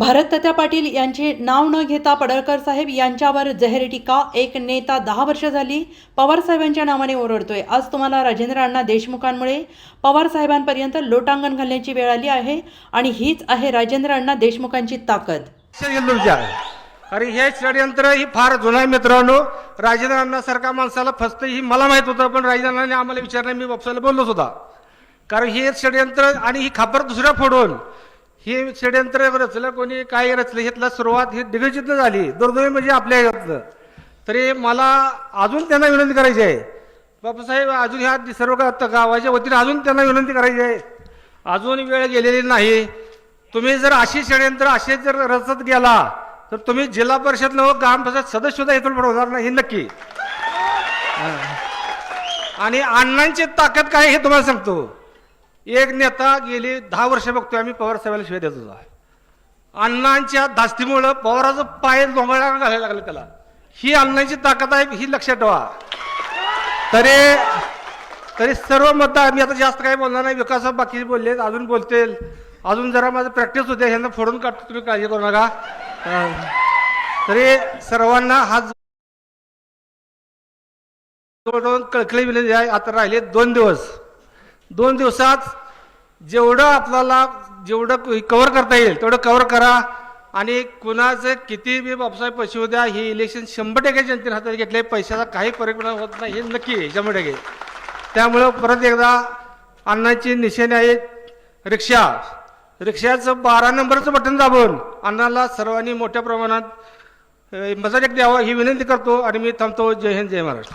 भारततत्या पाटील यांचे नाव न घेता पडळकर साहेब यांच्यावर जहेर टीका. एक नेता दहा वर्ष झाली पवार साहेबांच्या नावाने ओरडतोय. आज तुम्हाला राजेंद्र अण्णा देशमुखांमुळे पवार साहेबांपर्यंत लोटांगण घालण्याची वेळ आली आहे आणि हीच आहे राजेंद्र अण्णा देशमुखांची ताकद. अरे हे षडयंत्र ही फार जुनं आहे मित्रांनो. राजेंद्र अण्णासारख्या माणसाला फसतं ही मला माहीत होतं पण राजेंद्र अण्णाने आम्हाला विचारलं मी बापसाला बोललोच होता कारण हे षडयंत्र आणि ही खापर दुसऱ्या फोडून हे षडयंत्र रचलं कोणी काय रचलं ह्यातला सुरुवात ही दिग्गजितनं झाली. दुर्दैवी म्हणजे आपल्या ह्यातलं. तरी मला अजून त्यांना विनंती करायची आहे. बापूसाहेब अजून ह्या सर्व गावाच्या वतीने अजून त्यांना विनंती करायची आहे. अजून वेळ गेलेली नाही. तुम्ही जर अशी षडयंत्र असे जर रचत गेला तर तुम्ही जिल्हा परिषद ग्रामपंचायत सदस्य सुद्धा इथून होणार नाही हे नक्की. आणि अण्णांची ताकद काय हे तुम्हाला सांगतो. एक नेता गेली दहा वर्ष बघतोय आम्ही पवार साहेबांना शिवाय देत होता. अण्णांच्या धास्तीमुळं पवाराचं पाय लोंगळा घालायला लागलं त्याला. ही अण्णांची ताकद आहे ही लक्षात ठेवा. तरी तरी सर्व मतदार मी आता जास्त काही बोलणार नाही विकास बाकी बोलले अजून बोलतील. अजून जरा माझं प्रॅक्टिस होते ह्यांना फोडून काढतो तुम्ही काळजी करू नका. तरी सर्वांना हा कळकळी विनंती आहे आता राहिले दोन दिवस. दोन दिवसात जेवढं आपल्याला जेवढं कव्हर करता येईल तेवढं कवर करा. आणि कुणाचं किती बी बापसाहेब पैसे होऊ द्या हे इलेक्शन शंभर टक्के जनतेने हातात घेतले पैशाचा काही परिणाम होत नाही हे नक्की आहे शंभर टक्के. त्यामुळं परत एकदा अण्णाची निशाणी आहे रिक्षा. रिक्षाचं बारा नंबरचं बटन दाबून अण्णाला सर्वांनी मोठ्या प्रमाणात मजा मदत द्यावं ही विनंती करतो आणि मी थांबतो. जय हिंद जय महाराष्ट्र.